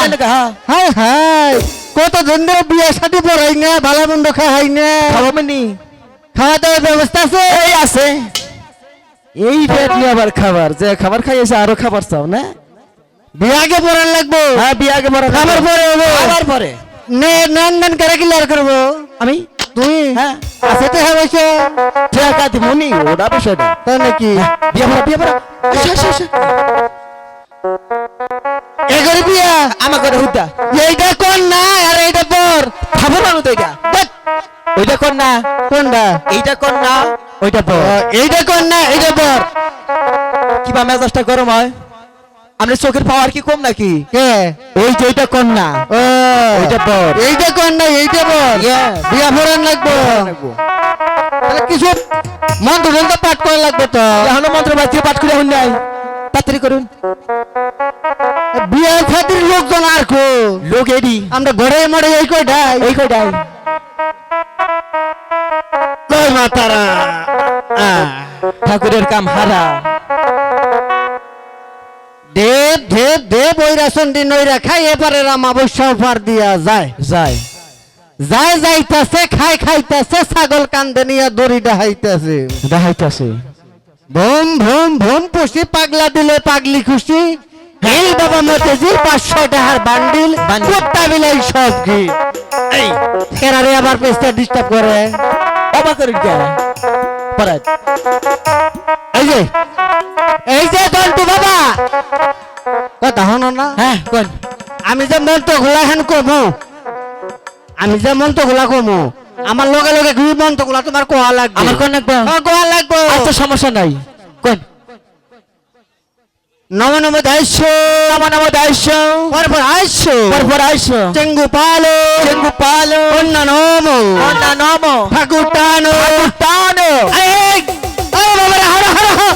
High high কত ধরে বিয়ে সাথে পড়াই না ভালো মন্দ খাই না খাওয়াবেনি খাওয়া দাওয়ার ব্যবস্থা আছে এই আছে এই পেট নিয়ে আবার খাবার যে খাবার খাইয়েছে আরও খাবার চাও না বিয়ে আগে পড়ার লাগবো হ্যাঁ বিয়ে আগে খাবার পরে হব খাবার পরে নে নান নান করে ক্লিয়ার করব আমি তুই হ্যাঁ আছে তো হ্যাঁ বসে টাকা দিবনি ওটা বিষয়টা তাই নাকি বিয়ে পড়া বিয়ে পড়া আসো, আসো, আমার হুদা। এইটা কোন না আর এইটা পর? খাবার আনো তো এটা ওইটা কর না? কোনটা এইটা না? ওইটা পর। এইটা কোন না? এইটা পর। কিবা মেজাজটা গরম হয়? আপনার চোখের পাওয়ার কি কম নাকি? কে? ওই যে ওইটা ও। এইটা পর। এইটা পর। বিয়া পড়ান লাগবো। তাহলে কিছু মন্ত্র পাঠ করা লাগবে তো। এখনও মন্ত্র পাঠ করে হন নাই। তাড়াতাড়ি করুন। বিয়ে খাতির লোকজন আর কো লোক এডি। আমরা ঘরে মরে এই কয়টাই? এই কয়টাই? জয় মাতারা। ঠাকুরের কাম হারা। দেব দেব দেব ওই রেশন দিন খাই এপারে রাম অবশ্য পার দিয়া যায়। যায়। যায় যাইতাছে খাই খাইতাছে ছাগল কান্দে নিয়ে দড়ি ডাহাইতাছে দেখাইতেছে ভুম ভুম ভুম পুষি পাগলা দিলে পাগলি খুশি। এই বাবা মতেজি পাঁচশো টাকার বান্ডিল। কুত্তা বিলাই সব কি? এই। কেরারে আবার পেস্টা ডিস্টার্ব করে। কে পরাত এই যে এই যে দন্টু বাবা। কথা হন না। হ্যাঁ কোন? আমি যে মন্ত্র খোলা খান কমু। আমি যে মন্ত্র খোলা কমু। আমার লগে লগে ঘুরি মন্ত্র খোলা তোমার কোয়া লাগবে। আমার কোন লাগবে? কোয়া লাগবে। আচ্ছা সমস্যা নাই। কোন? নম নম দাইশ নম নম দাইশ পরপর আইস পরপর আইস চেঙ্গু পালো। চেঙ্গু পালো। অন্য নম। অন্য নম। ঠাকুর টানো টানো এই এই বাবা হর হর হর।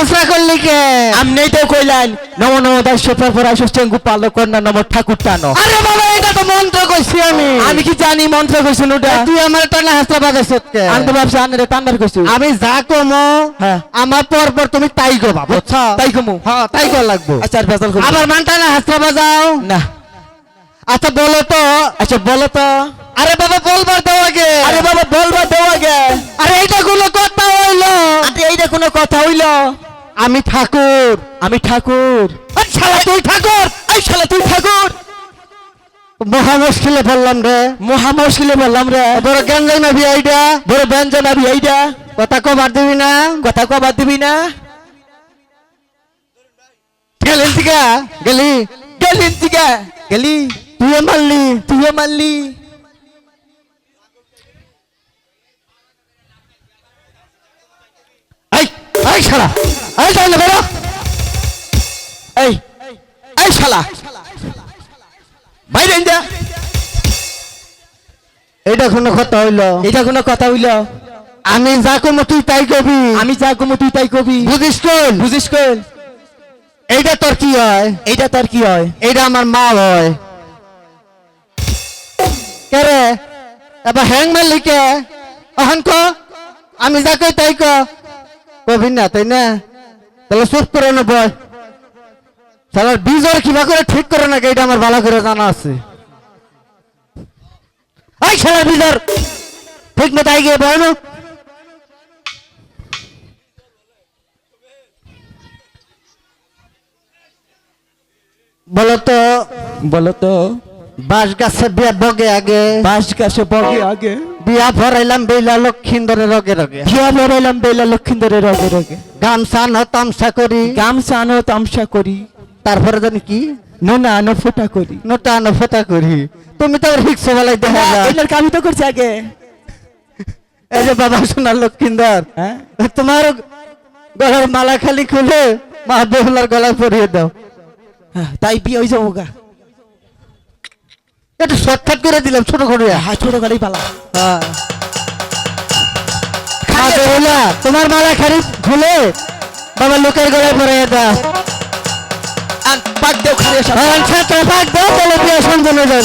এবার করলি কে আমনেই তো কইলেন নম নম দাইশ পরপর আইস চেঙ্গু পালো কন্যা নম ঠাকুর টানো আরে বাবা এটা তো মন্ত্র কইছি আমি। আমি কি জানি মন্ত্র কইছেন ওটা তুই আমার টানা হাসরা বাজাইছ কে আমি তো ভাবছি আনরে টান্ডার কইছি। আমি যা কমো হ্যাঁ। আমার পর পর তুমি তাই করবা বুঝছ? তাই কমু। হ্যাঁ তাই কর লাগবো। আচ্ছা আর বেজাল আবার মান টানা হাসরা বাজাও? না। আচ্ছা বলো তো। আচ্ছা বলো তো। আরে বাবা বলবার দাও আগে। আরে বাবা বলবা দেও আগে। আরে এইটা কোনো কথা হইল। আরে এইটা কোনো কথা হইল। আমি ঠাকুর আমি ঠাকুর। শালা তুই ঠাকুর এই শালা তুই ঠাকুর। মহা মুশকিলে পড়লাম রে। মহা মুশকিলে বললাম রে। বড় যাই না বিআইটা বড় ব্যঞ্জন আবি এইটা কথা কবার দিবি না। কথা কবার দিবি না। গেলেন থেকে গেলি। গেলি দিকে গেলি। তুই মারলি। তুই মারলি। এই এই শালা। এই তাহলে বেরো। এই এই শালা। বাইরে যা। এইটা কোনো কথা হইল। এটা কোনো কথা হইল। আমি যা কমো তুই তাই কবি। আমি যা কমু তুই তাই কবি। বুঝিস কইল বুঝিস কল এইটা তোর কি হয়? এইটা তার কি হয়? এইটা আমার মা হয়। কে রে? এবার হ্যাং মারলি কে? অহন ক? আমি যা কই তাই ক? কবি না তাই না? তাহলে চুপ করে না বয় তাহলে বীজর কিবা করে ঠিক করে না এইটা আমার ভালো করে জানা আছে। এই বীজর ঠিক মতো আই গিয়ে বয় না। বলো তো বলো তো বাঁশ গাছে বিয়া বগে আগে। বাস কাছে বগে আগে। বিয়া ভরাইলাম বেলা লক্ষিন্দরে রগে রগে। ভিয়া বেড়াইলাম বেলা লক্ষিন্দরের রগে রগে। গামছা ন তামসা করি। তামসা তারপরে জানি কি? নোনা আনো ফোটা করি। নটা ন ফোতা করি। তুমি তো রিক্সা বেলায় দেখা যায়। এটার কামি তো করছে আগে। এই যে বাবা সোনার লক্ষিন্দর হ্যাঁ? তোমার গলার মালা খালি খুলে মা বেহুলার গলায় পরিয়ে দাও। হ্যাঁ, তাই বিয়ে হয়ে যাব গা। একটু শর্টকাট করে দিলাম ছোট করে। হ্যাঁ ছোট গাড়ি পালা। হ্যাঁ। বেহুলা তোমার মালা খালি খুলে বাবা লোকের গলায় পরে দাও আর পাক দেও খালি হ্যাঁ ছাত্র পাক দাও তাহলে প্রিয় সম্পন্ন হয়ে